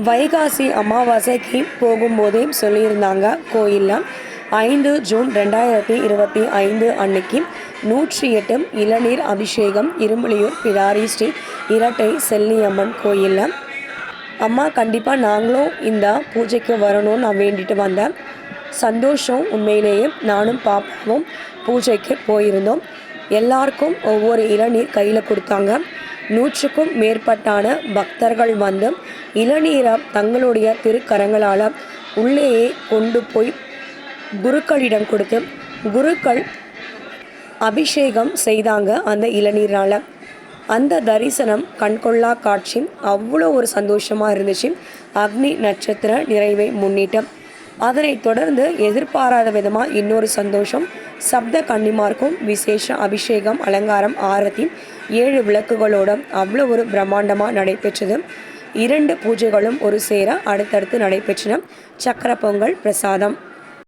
வைகாசி அமாவாசைக்கு போகும்போதே சொல்லியிருந்தாங்க கோயிலில். ஐந்து ஜூன் ரெண்டாயிரத்தி இருபத்தி ஐந்து அன்னைக்கு நூற்றி எட்டு இளநீர் அபிஷேகம் இரும்புலியூர் பிடாரி ஸ்ரீ இரட்டை செல்லியம்மன் கோயிலில். அம்மா கண்டிப்பாக நாங்களும் இந்த பூஜைக்கு வரணும்னு நான் வேண்டிட்டு வந்தேன். சந்தோஷம் உண்மையிலேயே நானும் பாப்பாவும் பூஜைக்கு போயிருந்தோம். எல்லாருக்கும் ஒவ்வொரு இளநீர் கையில் கொடுத்தாங்க. நூற்றுக்கும் மேற்பட்டான பக்தர்கள் வந்து இளநீராம் தங்களுடைய திருக்கரங்களால் உள்ளேயே கொண்டு போய் குருக்களிடம் கொடுத்து குருக்கள் அபிஷேகம் செய்தாங்க அந்த இளநீரால். அந்த தரிசனம் கண்கொள்ளா காட்சி அவ்வளோ ஒரு சந்தோஷமாக இருந்துச்சு. அக்னி நட்சத்திர நிறைவை முன்னிட்டு அதனைத் தொடர்ந்து எதிர்பாராத விதமாக இன்னொரு சந்தோஷம் சப்த கன்னிமார்க்கும் விசேஷ அபிஷேகம் அலங்காரம் ஆரத்தி ஏழு விளக்குகளோட அவ்வளோ ஒரு பிரம்மாண்டமாக நடைபெற்றது. இரண்டு பூஜைகளும் ஒரு சேர அடுத்தடுத்து நடைபெற்றன. சக்கர பொங்கல் பிரசாதம்.